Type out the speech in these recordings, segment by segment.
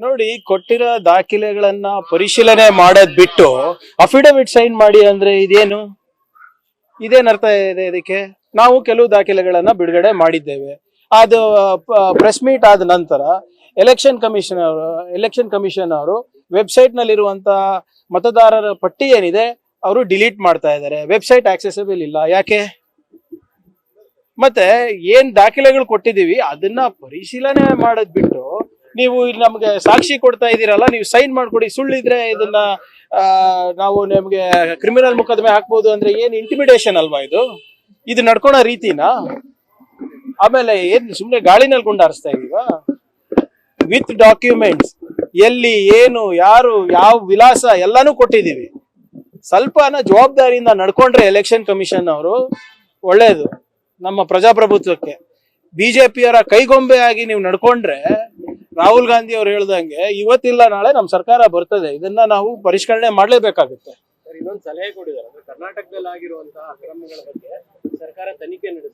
ನೋಡಿ, ಕೊಟ್ಟಿರೋ ದಾಖಲೆಗಳನ್ನ ಪರಿಶೀಲನೆ ಮಾಡೋದ್ ಬಿಟ್ಟು ಅಫಿಡವಿಟ್ ಸೈನ್ ಮಾಡಿ ಅಂದ್ರೆ ಇದೇನು? ಇದೇನ್ ಅರ್ಥ ಇದೆ ಇದಕ್ಕೆ? ನಾವು ಕೆಲವು ದಾಖಲೆಗಳನ್ನ ಬಿಡುಗಡೆ ಮಾಡಿದ್ದೇವೆ. ಅದು ಪ್ರೆಸ್ ಮೀಟ್ ಆದ ನಂತರ ಎಲೆಕ್ಷನ್ ಕಮಿಷನ್ ಅವರು ಎಲೆಕ್ಷನ್ ಕಮಿಷನ್ ಅವರು ವೆಬ್ಸೈಟ್ ನಲ್ಲಿರುವಂತ ಮತದಾರರ ಪಟ್ಟಿ ಏನಿದೆ, ಅವರು ಡಿಲೀಟ್ ಮಾಡ್ತಾ ಇದ್ದಾರೆ. ವೆಬ್ಸೈಟ್ ಆಕ್ಸೆಸಬಲ್ ಇಲ್ಲ. ಯಾಕೆ? ಮತ್ತೆ ಏನ್ ದಾಖಲೆಗಳು ಕೊಟ್ಟಿದೀವಿ ಅದನ್ನ ಪರಿಶೀಲನೆ ಮಾಡೋದ್ ಬಿಟ್ಟು ನೀವು ಇಲ್ಲಿ ನಮ್ಗೆ ಸಾಕ್ಷಿ ಕೊಡ್ತಾ ಇದೀರಲ್ಲ ನೀವು ಸೈನ್ ಮಾಡ್ಕೊಡಿ. ಸುಳ್ಳಿದ್ರೆ ಇದನ್ನ ನಾವು ನಿಮ್ಗೆ ಕ್ರಿಮಿನಲ್ ಮುಖದ್ಮೆ ಹಾಕ್ಬೋದು ಅಂದ್ರೆ ಏನ್ ಇಂಟಿಮಿಡೇಷನ್ ಅಲ್ವಾ ಇದು? ಇದು ನಡ್ಕೊಳೋ ರೀತಿನಾ? ಆಮೇಲೆ ಏನ್ ಸುಮ್ನೆ ಗಾಳಿನಲ್ಲಿ ಗುಂಡಾರಿಸ್ತಾ ಇದೀವ? ವಿತ್ ಡಾಕ್ಯುಮೆಂಟ್ಸ್ ಎಲ್ಲಿ, ಏನು, ಯಾರು, ಯಾವ ವಿಳಾಸ ಎಲ್ಲಾನು ಕೊಟ್ಟಿದೀವಿ ಸ್ವಲ್ಪನ ಜವಾಬ್ದಾರಿಯಿಂದ ನಡ್ಕೊಂಡ್ರೆ ಎಲೆಕ್ಷನ್ ಕಮಿಷನ್ ಅವರು ಒಳ್ಳೇದು ನಮ್ಮ ಪ್ರಜಾಪ್ರಭುತ್ವಕ್ಕೆ. ಬಿಜೆಪಿಯವರ ಕೈಗೊಂಬೆ ಆಗಿ ನೀವು ನಡ್ಕೊಂಡ್ರೆ ರಾಹುಲ್ ಗಾಂಧಿ ಅವ್ರು ಹೇಳ್ದಂಗೆ ಇವತ್ತಿಲ್ಲ ನಾಳೆ ನಮ್ಮ ಸರ್ಕಾರ ಬರ್ತದೆ. ಇದನ್ನ ನಾವು ಪರಿಷ್ಕರಣೆ ಮಾಡಲೇಬೇಕಾಗುತ್ತೆ. ಇನ್ನೊಂದು ಸಲಹೆ ಕೊಟ್ಟಿದ್ದಾರೆ ಅಂದ್ರೆ ಕರ್ನಾಟಕದಲ್ಲಿ ಆಗಿರುವಂತಹ ಅಕ್ರಮಗಳ ಬಗ್ಗೆ ಸರ್ಕಾರ ತನಿಖೆ ಅಂತ.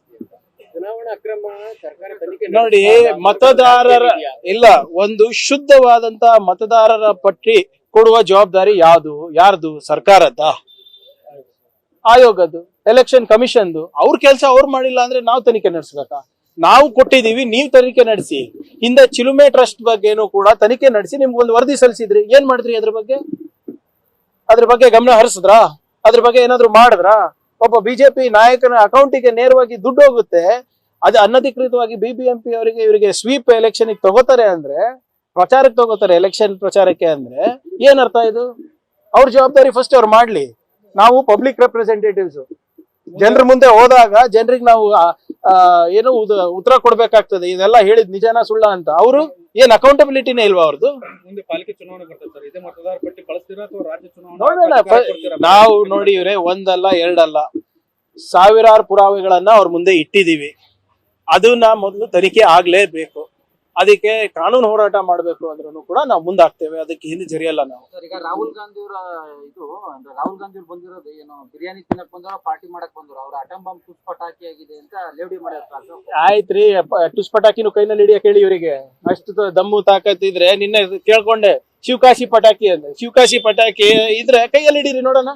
ಚುನಾವಣಾ ಅಕ್ರಮ ಸರ್ಕಾರ ತನಿಖೆ ನೋಡಿ ಮತದಾರರ ಇಲ್ಲ ಒಂದು ಶುದ್ಧವಾದಂತ ಮತದಾರರ ಪಟ್ಟಿ ಕೊಡುವ ಜವಾಬ್ದಾರಿ ಯಾವುದು? ಯಾರ್ದು? ಸರ್ಕಾರದ. ಆಯೋಗದ್ದು ಎಲೆಕ್ಷನ್ ಕಮಿಷನ್ದು ಅವ್ರ ಕೆಲಸ ಅವ್ರು ಮಾಡಿಲ್ಲ ಅಂದ್ರೆ ನಾವು ತನಿಖೆ ನಡೆಸ್ಬೇಕಾ? ನಾವು ಕೊಟ್ಟಿದೀವಿ ನೀವು ತನಿಖೆ ನಡೆಸಿ. ಹಿಂದೆ ಚಿಲುಮೆ ಟ್ರಸ್ಟ್ ಬಗ್ಗೆನೂ ಕೂಡ ತನಿಖೆ ನಡೆಸಿ ನಿಮ್ಗೆ ಒಂದು ವರದಿ ಸಲ್ಲಿಸಿದ್ರಿ. ಏನ್ ಮಾಡಿದ್ರಿ ಅದ್ರ ಬಗ್ಗೆ? ಅದ್ರ ಬಗ್ಗೆ ಗಮನ ಹರಿಸಿದ್ರಾ? ಅದ್ರ ಬಗ್ಗೆ ಏನಾದ್ರು ಮಾಡಿದ್ರಾ? ಒಬ್ಬ ಬಿಜೆಪಿ ನಾಯಕನ ಅಕೌಂಟಿಗೆ ನೇರವಾಗಿ ದುಡ್ಡು ಹೋಗುತ್ತೆ. ಅದು ಅನಧಿಕೃತವಾಗಿ ಬಿಬಿಎಂಪಿ ಅವರಿಗೆ ಇವರಿಗೆ ಸ್ವೀಪ್ ಎಲೆಕ್ಷನ್ ತಗೋತಾರೆ ಅಂದ್ರೆ, ಪ್ರಚಾರಕ್ಕೆ ತಗೋತಾರೆ ಎಲೆಕ್ಷನ್ ಪ್ರಚಾರಕ್ಕೆ ಅಂದ್ರೆ, ಏನ್ ಅರ್ಥ ಇದು? ಅವ್ರ ಜವಾಬ್ದಾರಿ ಫಸ್ಟ್ ಅವ್ರು ಮಾಡ್ಲಿ. ನಾವು ಪಬ್ಲಿಕ್ ರೆಪ್ರೆಸೆಂಟೇಟಿವ್ಸ್ ಜನರ ಮುಂದೆ ಹೋದಾಗ, ಜನರಿಗೆ ನಾವು ಏನು ಉತ್ತರ ಕೊಡ್ಬೇಕಾಗ್ತದೆ. ಇದೆಲ್ಲ ಹೇಳಿದ್ ನಿಜಾನ ಸುಳ್ಳ ಅಂತ. ಅವರು ಏನ್ ಅಕೌಂಟಬಿಲಿಟಿನೇ ಇಲ್ವಾ ಅವ್ರದ್ದು ನಾವು ಪಾಲಿಕೆ ಇವ್ರೆ ಒಂದಲ್ಲ ಎರಡಲ್ಲ. ಸಾವಿರಾರು ಪುರಾವೆಗಳನ್ನ ಅವ್ರ ಮುಂದೆ ಇಟ್ಟಿದೀವಿ. ಅದನ್ನ ಮೊದಲು ತನಿಖೆ ಆಗ್ಲೇಬೇಕು. ಅದಕ್ಕೆ ಕಾನೂನು ಹೋರಾಟ ಮಾಡಬೇಕು ಅಂದ್ರೂ ಕೂಡ ನಾವು ಮುಂದಾಗ್ತೇವೆ ಅದಕ್ಕೆ ಹಿಂದೆ ಜರಿಯಲ್ಲ ನಾವು. ಸರ್ ಈಗ ರಾಹುಲ್ ಗಾಂಧಿ ಅವರ ಇದು ಅಂದ್ರೆ ರಾಹುಲ್ ಗಾಂಧಿ ಅವ್ರು ಬಂದಿರೋದು ಏನು ಬಿರಿಯಾನಿ ತಿನ್ನಕ್ ಬಂದ್ರು ಪಾರ್ಟಿ ಮಾಡಕ್ ಬಂದ್ರು ಅವ್ರ ಅಟಮ್ ಬಾಂಬ್ ತುಸ್ ಪಟಾಕಿ ಆಗಿದೆ ಅಂತ ಲೇವಡಿ ಮಾಡ್ಯಾರ ಆಯ್ತ್ರಿ ಟುಸ್ ಪಟಾಕಿನು ಕೈನಲ್ಲಿ ಹಿಡಿಯಕ್ ಹೇಳಿ ಇವರಿಗೆ. ಅಷ್ಟು ದಮ್ಮು ದಮ್ಮು ತಾಕತ್ತಿದ್ರೆ ನಿನ್ನೆ ಕೇಳ್ಕೊಂಡೆ ಶಿವಕಾಶಿ ಪಟಾಕಿ ಅಂದ್ರೆ ಶಿವಕಾಶಿ ಪಟಾಕಿ ಇದ್ರೆ ಕೈಯಲ್ಲಿ ಹಿಡೀರಿ ನೋಡೋಣ.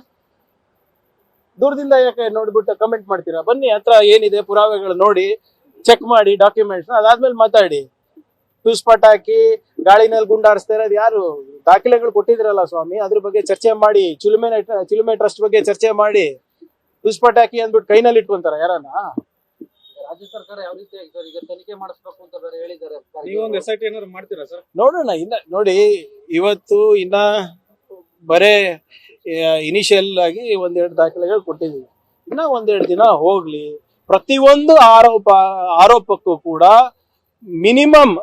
ದೂರದಿಂದ ಯಾಕೆ ನೋಡ್ಬಿಟ್ಟು ಕಮೆಂಟ್ ಮಾಡ್ತೀರಾ? ಬನ್ನಿ ಹತ್ರ ಏನಿದೆ ಪುರಾವೆಗಳು ನೋಡಿ ಚೆಕ್ ಮಾಡಿ ಡಾಕ್ಯುಮೆಂಟ್ಸ್ ಅದಾದ್ಮೇಲೆ ಮಾತಾಡಿ. ಟುಸ್ ಹಾಕಿ ಗಾಳಿನಲ್ಲಿ ಗುಂಡಾಡಿಸ್ತಾ ಇರೋದು ಯಾರು? ದಾಖಲೆಗಳು ಕೊಟ್ಟಿದ್ರಲ್ಲ ಸ್ವಾಮಿ ಅದ್ರ ಬಗ್ಗೆ ಚರ್ಚೆ ಮಾಡಿ ಚಿಲುಮೆ ಚಿಲುಮೆ ಟ್ರಸ್ಟ್ ಬಗ್ಗೆ ಚರ್ಚೆ ಮಾಡಿ ಟುಸ್ ಹಾಕಿ ಅಂದ್ಬಿಟ್ಟು ಕೈನಲ್ಲಿ ಇಟ್ಕೊಂತಾರ ಯಾರನ್ನ? ರಾಜ್ಯ ಸರ್ಕಾರ ಯಾವ ರೀತಿ ಸರ್ ಈಗ ತನಿಖೆ ಮಾಡಿಸ್ಬೇಕು ಅಂತ ಬೇರೆ ಹೇಳಿದ್ದಾರೆ. ನೀವೊಂದು ಎಸ್ ಐ ಟಿ ಏನಾದ್ರು ಮಾಡ್ತೀರಾ ಸರ್? ನೋಡೋಣ ಇನ್ನ ನೋಡಿ ಇವತ್ತು ಇನ್ನ ಬರೇ ಇನಿಷಿಯಲ್ ಆಗಿ ಒಂದೆರಡು ದಾಖಲೆಗಳು ಕೊಟ್ಟಿದ್ದೀವಿ. ಇನ್ನ ಒಂದೆರಡು ದಿನ ಹೋಗ್ಲಿ. ಪ್ರತಿಯೊಂದು ಆರೋಪ ಆರೋಪಕ್ಕೂ ಕೂಡ ಮಿನಿಮಮ್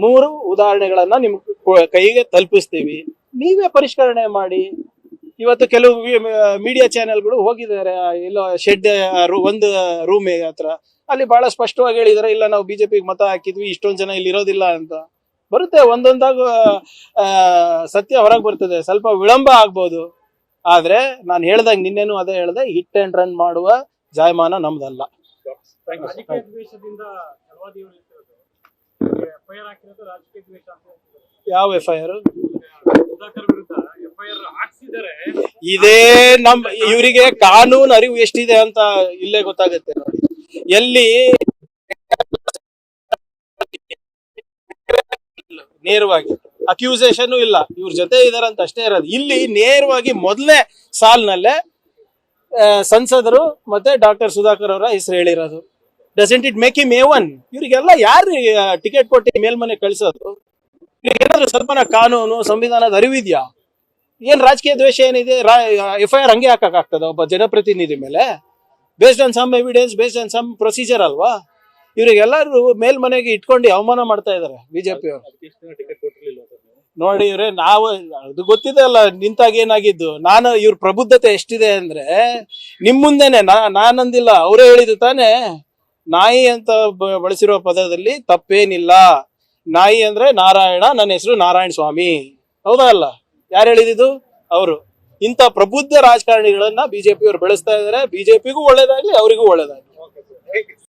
ಮೂರು ಉದಾಹರಣೆಗಳನ್ನ ನಿಮ್ ಕೈಗೆ ತಲುಪಿಸ್ತೀವಿ. ನೀವೇ ಪರಿಷ್ಕರಣೆ ಮಾಡಿ. ಇವತ್ತು ಕೆಲವು ಮೀಡಿಯಾ ಚಾನೆಲ್ಗಳು ಹೋಗಿದ್ದಾರೆ. ಇಲ್ಲ ಶೆಡ್ ಒಂದು ರೂಮ್ ಹತ್ರ. ಅಲ್ಲಿ ಬಹಳ ಸ್ಪಷ್ಟವಾಗಿ ಹೇಳಿದಾರೆ ಇಲ್ಲ ನಾವು ಬಿಜೆಪಿಗೆ ಮತ ಹಾಕಿದ್ವಿ ಇಷ್ಟೊಂದು ಜನ ಇಲ್ಲಿ ಇರೋದಿಲ್ಲ ಅಂತ. ಬರುತ್ತೆ ಒಂದೊಂದಾಗ ಆ, ಸತ್ಯ ಹೊರಗೆ ಬರ್ತದೆ. ಸ್ವಲ್ಪ ವಿಳಂಬ ಆಗ್ಬೋದು. ಆದ್ರೆ ನಾನು ಹೇಳ್ದಾಗ ನಿನ್ನೆನೂ ಅದೇ ಹೇಳ್ದೆ ಹಿಟ್ ಅಂಡ್ ರನ್ ಮಾಡುವ ಜಾಯಮಾನ ನಮ್ದಲ್ಲ. ಯಾವ ಎಫ್ ಐ ಆರ್ ಇದೇ ನಮ್ ಇವರಿಗೆ ಕಾನೂನು ಅರಿವು ಎಷ್ಟಿದೆ ಅಂತ ಇಲ್ಲೇ ಗೊತ್ತಾಗುತ್ತೆ. ನೋಡಿ ಎಲ್ಲಿ ನೇರವಾಗಿ ಅಕ್ಯೂಸೇಷನ್ ಇಲ್ಲ. ಇವ್ರ ಜೊತೆ ಇದಾರಂತ ಅಷ್ಟೇ ಇರೋದು. ಇಲ್ಲಿ ನೇರವಾಗಿ ಮೊದಲನೇ ಸಾಲ್ನಲ್ಲೇ ಸಂಸದರು ಮತ್ತೆ ಡಾಕ್ಟರ್ ಸುಧಾಕರ್ ಅವರ ಹೆಸರು ಹೇಳಿರೋದು. Doesn't it make him a one ಇವರಿಗೆಲ್ಲ ಯಾರು ಟಿಕೆಟ್ ಕೊಟ್ಟು ಮೇಲ್ಮನೆ ಕಳಿಸೋದು? ಏನಾದ್ರು ಸ್ವಲ್ಪನ ಕಾನೂನು ಸಂವಿಧಾನದ ಅರಿವಿದ್ಯಾ? ಏನ್ ರಾಜಕೀಯ ದ್ವೇಷ ಏನಿದೆ? ಎಫ್ ಐ ಆರ್ ಹಂಗೆ ಹಾಕಕ್ಕಾಗ್ತದ ಒಬ್ಬ ಜನಪ್ರತಿನಿಧಿ ಮೇಲೆ? Based on some evidence based on some procedure ಅಲ್ವಾ? ಇವ್ರಿಗೆಲ್ಲರೂ ಮೇಲ್ಮನೆಗೆ ಇಟ್ಕೊಂಡು ಅವಮಾನ ಮಾಡ್ತಾ ಇದಾರೆ ಬಿಜೆಪಿ ಅವರು. ನೋಡಿ ಇವ್ರೆ ನಾವು ಅದು ಗೊತ್ತಿದೆ ಅಲ್ಲ ನಿಂತಾಗ ಏನಾಗಿದ್ದು? ನಾನು ಇವ್ರ ಪ್ರಬುದ್ಧತೆ ಎಷ್ಟಿದೆ ಅಂದ್ರೆ ನಿಮ್ ಮುಂದೆನೆ ನಾ ನಾನಂದಿಲ್ಲ ಅವರೇ ಹೇಳಿದ್ದು ತಾನೇ? ನಾಯಿ ಅಂತ ಬಳಸಿರೋ ಪದದಲ್ಲಿ ತಪ್ಪೇನಿಲ್ಲ. ನಾಯಿ ಅಂದ್ರೆ ನಾರಾಯಣ, ನನ್ನ ಹೆಸರು ನಾರಾಯಣ ಸ್ವಾಮಿ. ಹೌದಾ ಅಲ್ಲ? ಯಾರು ಹೇಳಿದಿದ್ದು ಅವರು. ಇಂಥ ಪ್ರಬುದ್ಧ ರಾಜಕಾರಣಿಗಳನ್ನ ಬಿಜೆಪಿ ಅವರು ಬೆಳೆಸ್ತಾ ಇದಾರೆ. ಬಿಜೆಪಿಗೂ ಒಳ್ಳೇದಾಗ್ಲಿ, ಅವರಿಗೂ ಒಳ್ಳೇದಾಗ್ಲಿ.